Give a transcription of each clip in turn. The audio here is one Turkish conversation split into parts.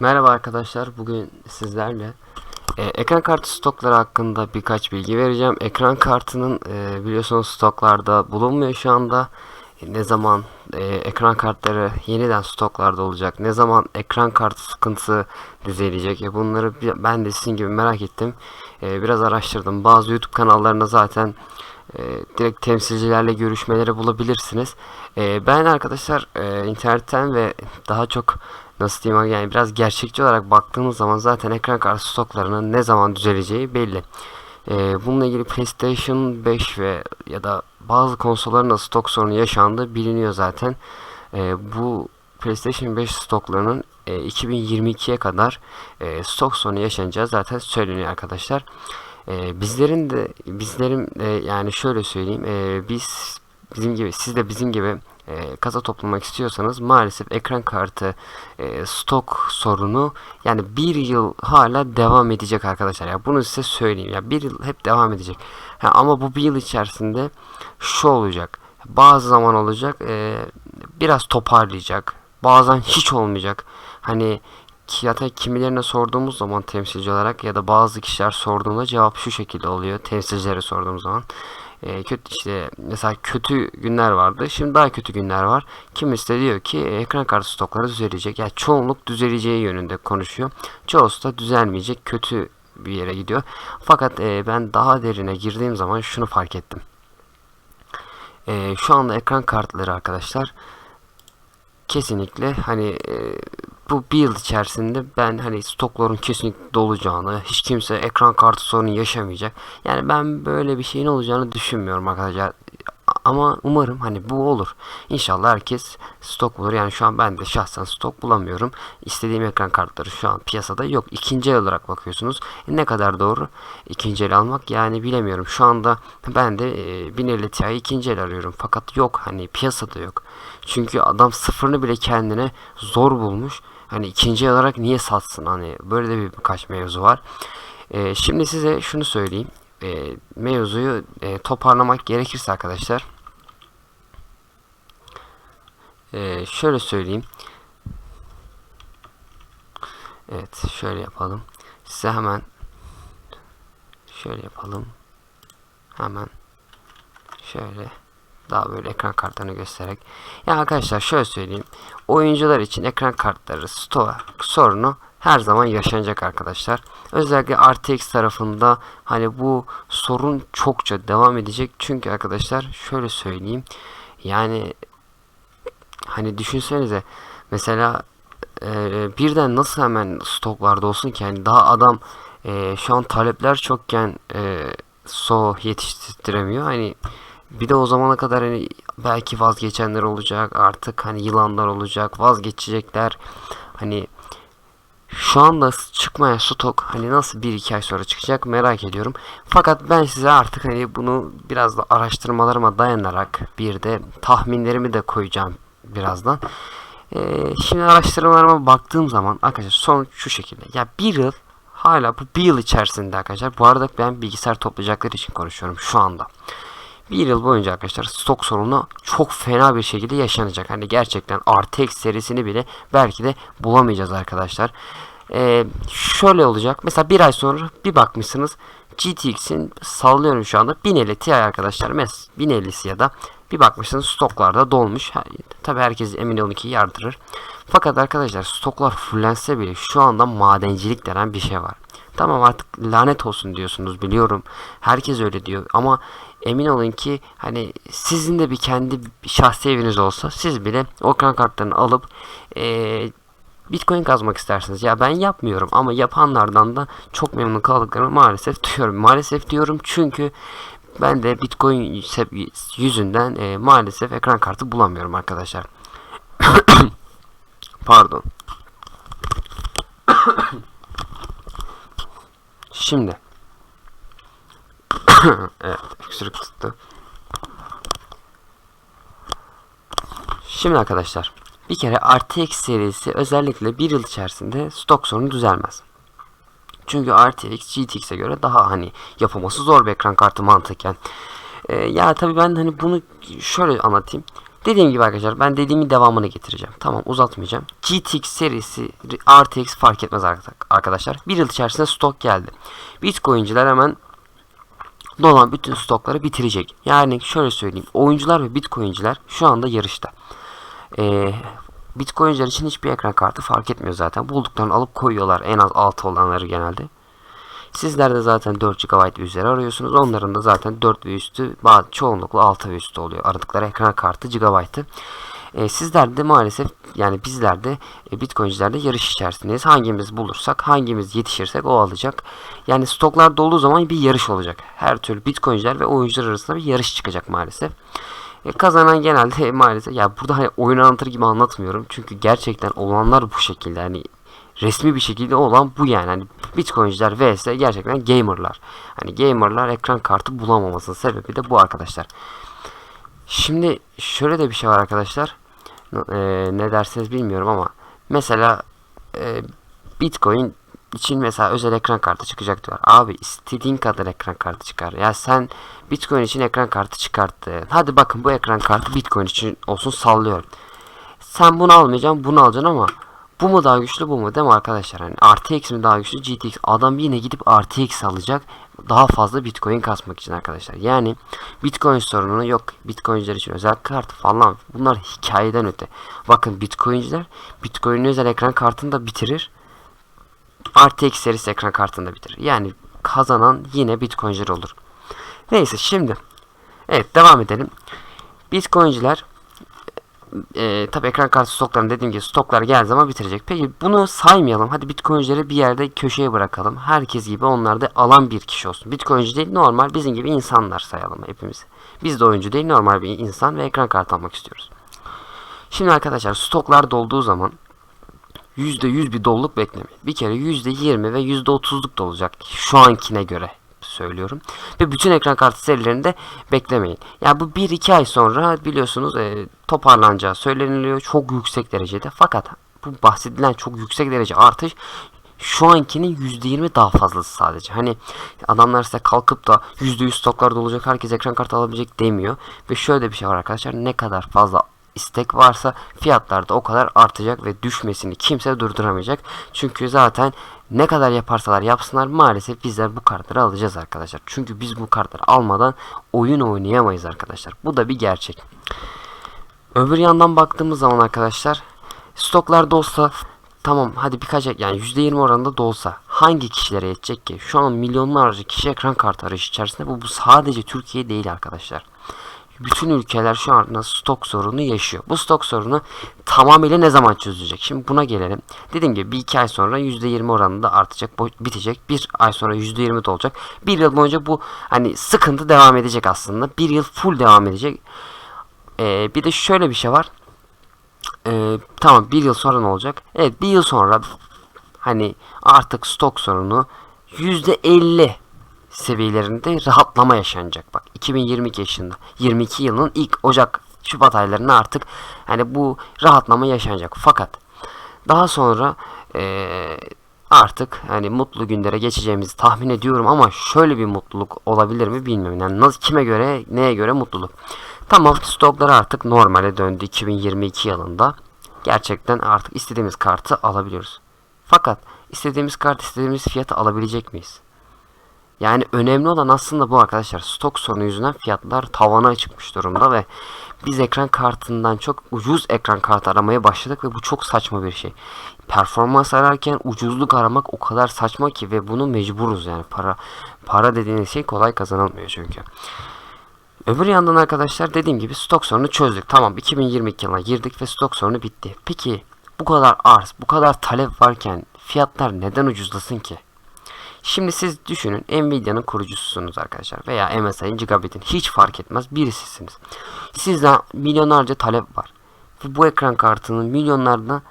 Merhaba arkadaşlar. Bugün sizlerle e, ekran kartı stokları hakkında birkaç bilgi vereceğim. Ekran kartının e, biliyorsunuz stoklarda bulunmuyor şu anda. Ne zaman e, ekran kartları yeniden stoklarda olacak? Ne zaman ekran kartı sıkıntısı düzelecek? E, bunları ben de sizin gibi merak ettim. E, biraz araştırdım. Bazı YouTube kanallarında zaten e, direkt temsilcilerle görüşmeleri bulabilirsiniz. E, ben arkadaşlar e, internetten ve daha çok nasıl diyeyim yani biraz gerçekçi olarak baktığımız zaman zaten ekran kartı stoklarının ne zaman düzeleceği belli. E, bununla ilgili PlayStation 5 ve ya da bazı konsolların da stok sorunu yaşandığı biliniyor zaten. E, bu PlayStation 5 stoklarının e, 2022'ye kadar e, stok sorunu yaşanacağı zaten söyleniyor arkadaşlar. Ee, bizlerin de bizlerin e, yani şöyle söyleyeyim e, biz bizim gibi siz de bizim gibi e, kasa toplamak istiyorsanız maalesef ekran kartı e, stok sorunu yani bir yıl hala devam edecek arkadaşlar. Ya bunu size söyleyeyim ya bir yıl hep devam edecek. Ha, ama bu bir yıl içerisinde şu olacak. Bazı zaman olacak e, biraz toparlayacak. Bazen hiç olmayacak. Hani da kimilerine sorduğumuz zaman temsilci olarak ya da bazı kişiler sorduğunda cevap şu şekilde oluyor. Temsilcilere sorduğumuz zaman e, kötü işte mesela kötü günler vardı. Şimdi daha kötü günler var. Kimisi de diyor ki e, ekran kartı stokları düzelecek. Yani çoğunluk düzeleceği yönünde konuşuyor. Çoğusu da düzelmeyecek. Kötü bir yere gidiyor. Fakat e, ben daha derine girdiğim zaman şunu fark ettim. E, şu anda ekran kartları arkadaşlar kesinlikle hani e, bu bir yıl içerisinde ben hani stokların kesinlikle dolacağını, hiç kimse ekran kartı sorunu yaşamayacak. Yani ben böyle bir şeyin olacağını düşünmüyorum arkadaşlar. Ama umarım hani bu olur. İnşallah herkes stok bulur. Yani şu an ben de şahsen stok bulamıyorum. İstediğim ekran kartları şu an piyasada yok. İkinci el olarak bakıyorsunuz. E ne kadar doğru ikinci el almak yani bilemiyorum. Şu anda ben de e, 1050 Ti ikinci el arıyorum. Fakat yok hani piyasada yok. Çünkü adam sıfırını bile kendine zor bulmuş. Hani ikinci el olarak niye satsın? Hani böyle de bir birkaç mevzu var. E, şimdi size şunu söyleyeyim. E, mevzuyu e, toparlamak gerekirse arkadaşlar. E, şöyle söyleyeyim. Evet şöyle yapalım. Size hemen şöyle yapalım. Hemen şöyle daha böyle ekran kartlarını göstererek. Ya arkadaşlar şöyle söyleyeyim. Oyuncular için ekran kartları store sorunu her zaman yaşanacak arkadaşlar. Özellikle RTX tarafında hani bu sorun çokça devam edecek. Çünkü arkadaşlar şöyle söyleyeyim. Yani hani düşünsenize mesela e, birden nasıl hemen stoklarda olsun ki yani daha adam e, şu an talepler çokken e, so yetiştiremiyor. Hani bir de o zamana kadar hani belki vazgeçenler olacak artık hani yılanlar olacak vazgeçecekler hani şu anda çıkmayan stok hani nasıl bir iki ay sonra çıkacak merak ediyorum. Fakat ben size artık hani bunu biraz da araştırmalarıma dayanarak bir de tahminlerimi de koyacağım birazdan. Ee, şimdi araştırmalarıma baktığım zaman arkadaşlar sonuç şu şekilde. Ya bir yıl hala bu bir yıl içerisinde arkadaşlar. Bu arada ben bilgisayar toplayacaklar için konuşuyorum şu anda. Bir yıl boyunca arkadaşlar stok sorunu çok fena bir şekilde yaşanacak. Hani gerçekten RTX serisini bile belki de bulamayacağız arkadaşlar. Ee, şöyle olacak. Mesela bir ay sonra bir bakmışsınız GTX'in sallıyorum şu anda 1050 Ti arkadaşlar. Mes 1050'si ya da bir bakmışsınız stoklarda dolmuş. Tabi herkes emin olun ki yardırır. Fakat arkadaşlar stoklar fullense bile şu anda madencilik denen bir şey var. Tamam artık lanet olsun diyorsunuz biliyorum. Herkes öyle diyor ama emin olun ki hani sizin de bir kendi şahsi eviniz olsa siz bile o ekran kartlarını alıp eee Bitcoin kazmak istersiniz. Ya ben yapmıyorum ama yapanlardan da çok memnun kaldıklarını maalesef diyorum. Maalesef diyorum çünkü ben de Bitcoin yüzünden e, maalesef ekran kartı bulamıyorum arkadaşlar. Pardon. Şimdi. evet, öksürük tuttu. Şimdi arkadaşlar. Bir kere RTX serisi özellikle bir yıl içerisinde stok sorunu düzelmez. Çünkü RTX GTX'e göre daha hani yapılması zor bir ekran kartı mantıken. Ee, ya tabii ben hani bunu şöyle anlatayım. Dediğim gibi arkadaşlar ben dediğimin devamını getireceğim. Tamam uzatmayacağım. GTX serisi RTX fark etmez arkadaşlar. Bir yıl içerisinde stok geldi. Bitcoin'ciler hemen dolan bütün stokları bitirecek. Yani şöyle söyleyeyim. Oyuncular ve Bitcoin'ciler şu anda yarışta. Ee, Bitcoin'ciler için hiçbir ekran kartı fark etmiyor zaten. Bulduklarını alıp koyuyorlar. En az 6 olanları genelde. Sizler de zaten 4 GB üzeri arıyorsunuz. Onların da zaten 4 ve üstü bazı çoğunlukla 6 ve üstü oluyor. Aradıkları ekran kartı GB'ı. E, sizler de maalesef yani bizler de e, Bitcoin'cilerde yarış içerisindeyiz. Hangimiz bulursak, hangimiz yetişirsek o alacak. Yani stoklar dolduğu zaman bir yarış olacak. Her türlü Bitcoin'ciler ve oyuncular arasında bir yarış çıkacak maalesef. E, kazanan genelde maalesef ya burada hani oyun anlatır gibi anlatmıyorum. Çünkü gerçekten olanlar bu şekilde. Yani resmi bir şekilde olan bu yani. Hani Bitcoin'ciler vs gerçekten gamerlar. Hani gamerlar ekran kartı bulamamasının sebebi de bu arkadaşlar. Şimdi şöyle de bir şey var arkadaşlar. Ee, ne dersiniz bilmiyorum ama mesela e, Bitcoin için mesela özel ekran kartı çıkacak diyor. Abi istediğin kadar ekran kartı çıkar. Ya sen Bitcoin için ekran kartı çıkarttın. Hadi bakın bu ekran kartı Bitcoin için olsun sallıyorum. Sen bunu almayacaksın bunu alacaksın ama bu mu daha güçlü bu mu değil mi arkadaşlar? Hani RTX mi daha güçlü GTX? Adam yine gidip RTX alacak daha fazla Bitcoin kasmak için arkadaşlar. Yani Bitcoin sorununu yok. Bitcoinciler için özel kart falan bunlar hikayeden öte. Bakın Bitcoinciler Bitcoin'in özel ekran kartını da bitirir. RTX serisi ekran kartını da bitirir. Yani kazanan yine Bitcoinciler olur. Neyse şimdi evet devam edelim. Bitcoinciler e, tabi ekran kartı stoklarını dediğim gibi stoklar geldiği zaman bitirecek. Peki bunu saymayalım. Hadi Bitcoin'cileri bir yerde köşeye bırakalım. Herkes gibi onlar da alan bir kişi olsun. Bitcoin'ci değil normal bizim gibi insanlar sayalım hepimiz. Biz de oyuncu değil normal bir insan ve ekran kartı almak istiyoruz. Şimdi arkadaşlar stoklar dolduğu zaman %100 bir doluluk beklemeyin. Bir kere %20 ve %30'luk da olacak şu ankine göre söylüyorum. Ve bütün ekran kartı serilerinde beklemeyin. Ya yani bu 1-2 ay sonra biliyorsunuz e, toparlanacağı söyleniliyor çok yüksek derecede. Fakat bu bahsedilen çok yüksek derece artış şu ankinin %20 daha fazlası sadece. Hani adamlar size kalkıp da %100 stoklar dolacak herkes ekran kartı alabilecek demiyor. Ve şöyle bir şey var arkadaşlar ne kadar fazla istek varsa fiyatlar da o kadar artacak ve düşmesini kimse durduramayacak. Çünkü zaten ne kadar yaparsalar yapsınlar maalesef bizler bu kartları alacağız arkadaşlar. Çünkü biz bu kartları almadan oyun oynayamayız arkadaşlar. Bu da bir gerçek. Öbür yandan baktığımız zaman arkadaşlar stoklar olsa tamam hadi birkaç yani %20 oranında da olsa hangi kişilere yetecek ki? Şu an milyonlarca kişi ekran kartı arayışı içerisinde bu, bu sadece Türkiye değil arkadaşlar bütün ülkeler şu anda stok sorunu yaşıyor. Bu stok sorunu tamamıyla ne zaman çözülecek? Şimdi buna gelelim. Dediğim gibi bir iki ay sonra %20 oranında artacak, bitecek. Bir ay sonra %20 de olacak. Bir yıl boyunca bu hani sıkıntı devam edecek aslında. Bir yıl full devam edecek. Ee, bir de şöyle bir şey var. Ee, tamam bir yıl sonra ne olacak? Evet bir yıl sonra hani artık stok sorunu %50 seviyelerinde rahatlama yaşanacak. Bak 2022 yaşında 22 yılının ilk Ocak Şubat aylarında artık hani bu rahatlama yaşanacak. Fakat daha sonra ee, artık hani mutlu günlere geçeceğimizi tahmin ediyorum ama şöyle bir mutluluk olabilir mi bilmiyorum. Yani nasıl kime göre neye göre mutluluk. Tamam stoklar artık normale döndü 2022 yılında. Gerçekten artık istediğimiz kartı alabiliyoruz. Fakat istediğimiz kart istediğimiz fiyatı alabilecek miyiz? Yani önemli olan aslında bu arkadaşlar. Stok sorunu yüzünden fiyatlar tavana çıkmış durumda ve biz ekran kartından çok ucuz ekran kartı aramaya başladık ve bu çok saçma bir şey. Performans ararken ucuzluk aramak o kadar saçma ki ve bunu mecburuz yani para para dediğiniz şey kolay kazanılmıyor çünkü. Öbür yandan arkadaşlar dediğim gibi stok sorunu çözdük. Tamam 2022 yılına girdik ve stok sorunu bitti. Peki bu kadar arz, bu kadar talep varken fiyatlar neden ucuzlasın ki? Şimdi siz düşünün Nvidia'nın kurucususunuz arkadaşlar veya MSI'nin Gigabit'in hiç fark etmez birisisiniz. Sizden milyonlarca talep var. Ve bu ekran kartının milyonlarına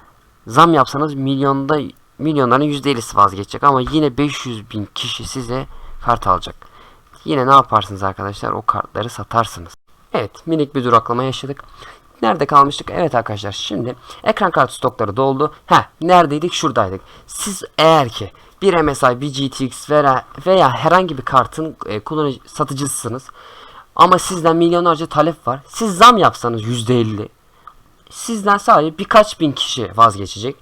zam yapsanız milyonda milyonların %50'si vazgeçecek ama yine 500 bin kişi size kart alacak. Yine ne yaparsınız arkadaşlar? O kartları satarsınız. Evet minik bir duraklama yaşadık. Nerede kalmıştık? Evet arkadaşlar şimdi ekran kartı stokları doldu. Ha neredeydik? Şuradaydık. Siz eğer ki bir MSI, bir GTX veya, veya herhangi bir kartın e, kullanıcı satıcısınız. Ama sizden milyonlarca talep var. Siz zam yapsanız %50 sizden sadece birkaç bin kişi vazgeçecek.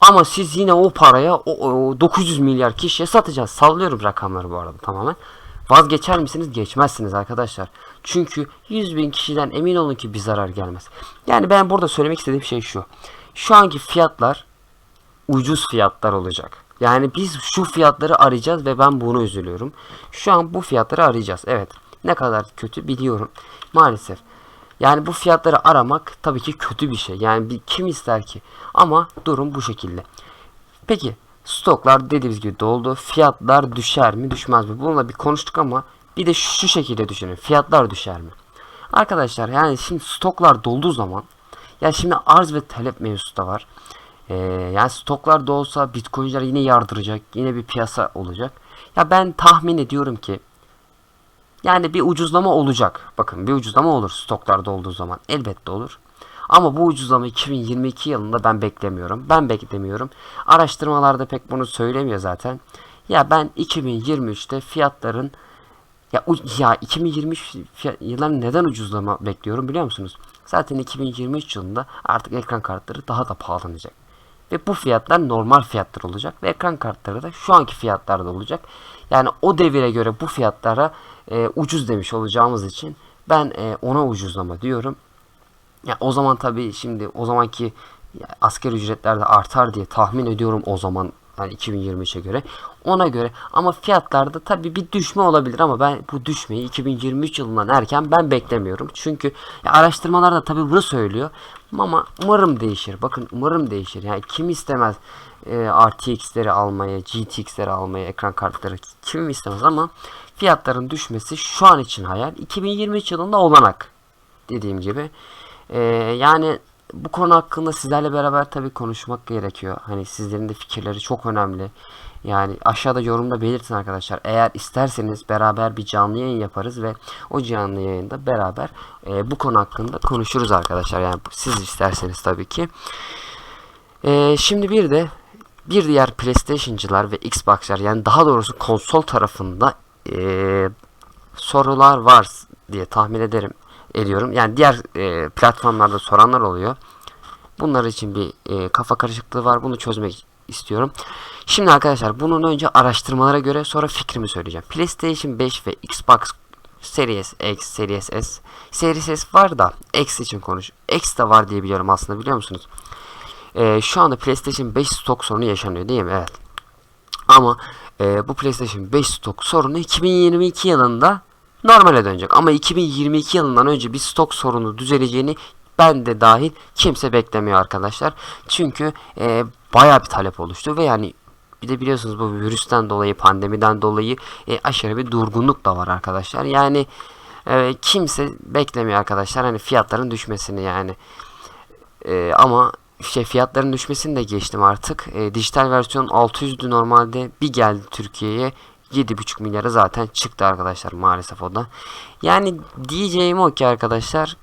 Ama siz yine o paraya o, o 900 milyar kişiye satacağız. Sallıyorum rakamları bu arada tamamen. Vazgeçer misiniz? Geçmezsiniz arkadaşlar. Çünkü 100 bin kişiden emin olun ki bir zarar gelmez. Yani ben burada söylemek istediğim şey şu. Şu anki fiyatlar ucuz fiyatlar olacak. Yani biz şu fiyatları arayacağız ve ben bunu üzülüyorum. Şu an bu fiyatları arayacağız. Evet. Ne kadar kötü biliyorum. Maalesef. Yani bu fiyatları aramak tabii ki kötü bir şey. Yani bir, kim ister ki? Ama durum bu şekilde. Peki stoklar dediğimiz gibi doldu. Fiyatlar düşer mi düşmez mi? Bununla bir konuştuk ama bir de şu şekilde düşünün. Fiyatlar düşer mi? Arkadaşlar yani şimdi stoklar dolduğu zaman ya şimdi arz ve talep mevzusu da var. Ee, yani stoklar da olsa bitcoinler yine yardıracak. Yine bir piyasa olacak. Ya ben tahmin ediyorum ki yani bir ucuzlama olacak. Bakın bir ucuzlama olur stoklarda olduğu zaman. Elbette olur. Ama bu ucuzlama 2022 yılında ben beklemiyorum. Ben beklemiyorum. Araştırmalarda pek bunu söylemiyor zaten. Ya ben 2023'te fiyatların ya, ya 2023 fiyat, yılların neden ucuzlama bekliyorum biliyor musunuz? Zaten 2023 yılında artık ekran kartları daha da pahalanacak. Ve bu fiyatlar normal fiyatlar olacak. Ve ekran kartları da şu anki fiyatlarda olacak. Yani o devire göre bu fiyatlara e, ucuz demiş olacağımız için ben e, ona ucuzlama diyorum. Ya o zaman tabii şimdi o zamanki asgari ücretler de artar diye tahmin ediyorum o zaman hani 2023'e göre. Ona göre ama fiyatlarda tabii bir düşme olabilir ama ben bu düşmeyi 2023 yılından erken ben beklemiyorum. Çünkü araştırmalar da tabii bunu söylüyor. Ama umarım değişir. Bakın umarım değişir. Yani kim istemez e, RTX'leri almaya, GTX'leri almaya, ekran kartları kim istemez ama fiyatların düşmesi şu an için hayal. 2023 yılında olanak dediğim gibi. Ee, yani bu konu hakkında sizlerle beraber tabii konuşmak gerekiyor. Hani sizlerin de fikirleri çok önemli. Yani aşağıda yorumda belirtin arkadaşlar. Eğer isterseniz beraber bir canlı yayın yaparız ve o canlı yayında beraber e, bu konu hakkında konuşuruz arkadaşlar. Yani siz isterseniz tabii ki. E, şimdi bir de bir diğer PlayStation'cılar ve Xbox'lar yani daha doğrusu konsol tarafında e, sorular var diye tahmin ederim ediyorum. Yani diğer e, platformlarda soranlar oluyor. Bunlar için bir e, kafa karışıklığı var. Bunu çözmek istiyorum. Şimdi arkadaşlar bunun önce araştırmalara göre sonra fikrimi söyleyeceğim. PlayStation 5 ve Xbox Series X, Series S. Series S var da X için konuş. X de var diye biliyorum aslında biliyor musunuz? E, şu anda PlayStation 5 stok sorunu yaşanıyor değil mi? Evet. Ama e, bu PlayStation 5 stok sorunu 2022 yılında normale dönecek. Ama 2022 yılından önce bir stok sorunu düzeleceğini ben de dahil kimse beklemiyor arkadaşlar. Çünkü e, bayağı bir talep oluştu ve yani bir de biliyorsunuz bu virüsten dolayı pandemiden dolayı e, aşırı bir durgunluk da var arkadaşlar. Yani e, kimse beklemiyor arkadaşlar hani fiyatların düşmesini yani. E, ama şey fiyatların düşmesini de geçtim artık. E, dijital versiyon 600'dü normalde bir geldi Türkiye'ye 7,5 milyara zaten çıktı arkadaşlar maalesef o da. Yani diyeceğim o ki arkadaşlar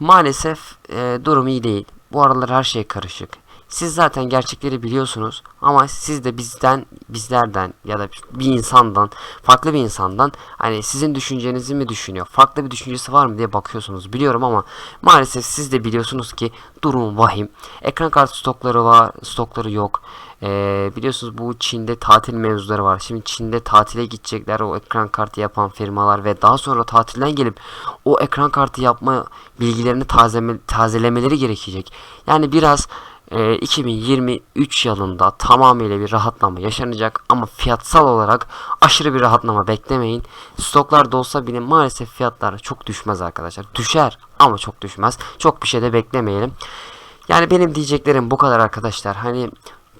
maalesef e, durum iyi değil. Bu aralar her şey karışık. Siz zaten gerçekleri biliyorsunuz ama siz de bizden, bizlerden ya da bir insandan, farklı bir insandan hani sizin düşüncenizi mi düşünüyor, farklı bir düşüncesi var mı diye bakıyorsunuz biliyorum ama maalesef siz de biliyorsunuz ki durum vahim. Ekran kartı stokları var, stokları yok. Ee, biliyorsunuz bu Çin'de tatil mevzuları var. Şimdi Çin'de tatile gidecekler o ekran kartı yapan firmalar ve daha sonra tatilden gelip o ekran kartı yapma bilgilerini tazeme, tazelemeleri gerekecek. Yani biraz e, 2023 yılında tamamıyla bir rahatlama yaşanacak ama fiyatsal olarak aşırı bir rahatlama beklemeyin. Stoklar da olsa bile maalesef fiyatlar çok düşmez arkadaşlar. Düşer ama çok düşmez. Çok bir şey de beklemeyelim. Yani benim diyeceklerim bu kadar arkadaşlar. Hani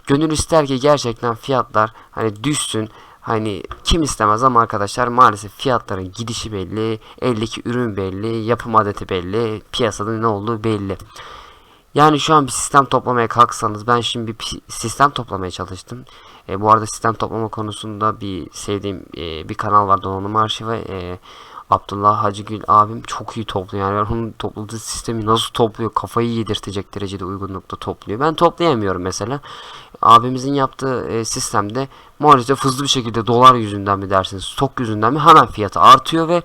gönül ister ki gerçekten fiyatlar hani düşsün. Hani kim istemez ama arkadaşlar maalesef fiyatların gidişi belli, eldeki ürün belli, yapım adeti belli, piyasada ne olduğu belli. Yani şu an bir sistem toplamaya kalksanız ben şimdi bir sistem toplamaya çalıştım. E, bu arada sistem toplama konusunda bir sevdiğim e, bir kanal var Donanım Arşivi. E, Abdullah Hacıgül abim çok iyi topluyor. Yani ben onun topladığı sistemi nasıl topluyor kafayı yedirtecek derecede uygunlukta topluyor. Ben toplayamıyorum mesela. Abimizin yaptığı e, sistemde maalesef hızlı bir şekilde dolar yüzünden mi dersiniz stok yüzünden mi hemen fiyatı artıyor ve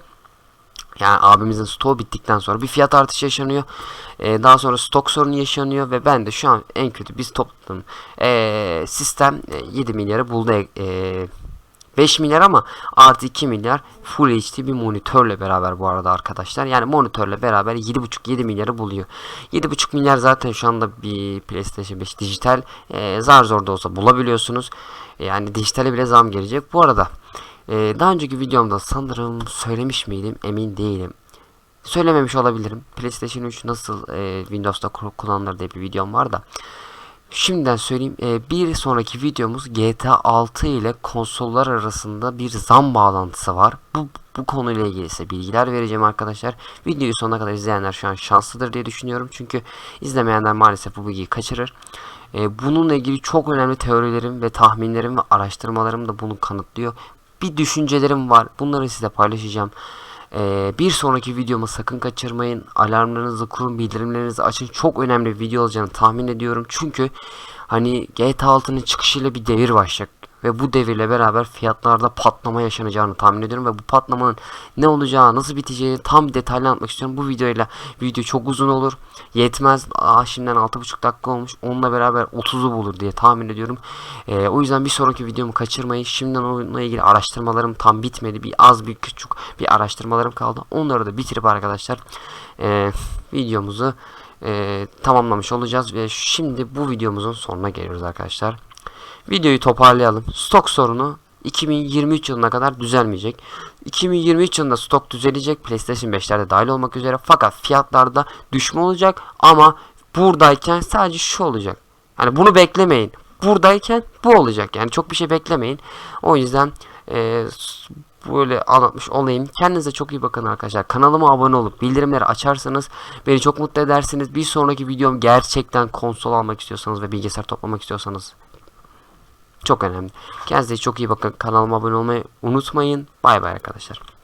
Yani abimizin stoğu bittikten sonra bir fiyat artışı yaşanıyor. Ee, daha sonra stok sorunu yaşanıyor ve ben de şu an en kötü biz topladığım ee, sistem e, 7 milyarı buldu. E, 5 milyar ama artı 2 milyar Full HD bir monitörle beraber bu arada arkadaşlar. Yani monitörle beraber 7.5-7 milyarı buluyor. 7.5 milyar zaten şu anda bir PlayStation 5 dijital e, zar zor da olsa bulabiliyorsunuz. Yani dijitale bile zam gelecek. Bu arada ee, daha önceki videomda sanırım söylemiş miydim emin değilim. Söylememiş olabilirim. PlayStation 3 nasıl e, Windows'ta ku- kullanılır diye bir videom var da. Şimdiden söyleyeyim. e, bir sonraki videomuz GTA 6 ile konsollar arasında bir zam bağlantısı var. Bu, bu konuyla ilgili size bilgiler vereceğim arkadaşlar. Videoyu sonuna kadar izleyenler şu an şanslıdır diye düşünüyorum. Çünkü izlemeyenler maalesef bu bilgiyi kaçırır. E, bununla ilgili çok önemli teorilerim ve tahminlerim ve araştırmalarım da bunu kanıtlıyor bir düşüncelerim var. Bunları size paylaşacağım. Ee, bir sonraki videomu sakın kaçırmayın. Alarmlarınızı kurun, bildirimlerinizi açın. Çok önemli bir video olacağını tahmin ediyorum. Çünkü hani GTA 6'nın çıkışıyla bir devir başlayacak. Ve bu devirle beraber fiyatlarda patlama yaşanacağını tahmin ediyorum. Ve bu patlamanın ne olacağı, nasıl biteceğini tam detaylı anlatmak istiyorum. Bu videoyla video çok uzun olur. Yetmez. Aa, şimdiden 6,5 dakika olmuş. Onunla beraber 30'u bulur diye tahmin ediyorum. Ee, o yüzden bir sonraki videomu kaçırmayın. Şimdiden onunla ilgili araştırmalarım tam bitmedi. Bir az bir küçük bir araştırmalarım kaldı. Onları da bitirip arkadaşlar e, videomuzu e, tamamlamış olacağız. Ve şimdi bu videomuzun sonuna geliyoruz arkadaşlar. Videoyu toparlayalım. Stok sorunu 2023 yılına kadar düzelmeyecek. 2023 yılında stok düzelecek. PlayStation 5'lerde dahil olmak üzere. Fakat fiyatlarda düşme olacak. Ama buradayken sadece şu olacak. Yani bunu beklemeyin. Buradayken bu olacak. Yani çok bir şey beklemeyin. O yüzden e, böyle anlatmış olayım. Kendinize çok iyi bakın arkadaşlar. Kanalıma abone olup bildirimleri açarsanız beni çok mutlu edersiniz. Bir sonraki videom gerçekten konsol almak istiyorsanız ve bilgisayar toplamak istiyorsanız çok önemli. Kendinize çok iyi bakın. Kanalıma abone olmayı unutmayın. Bay bay arkadaşlar.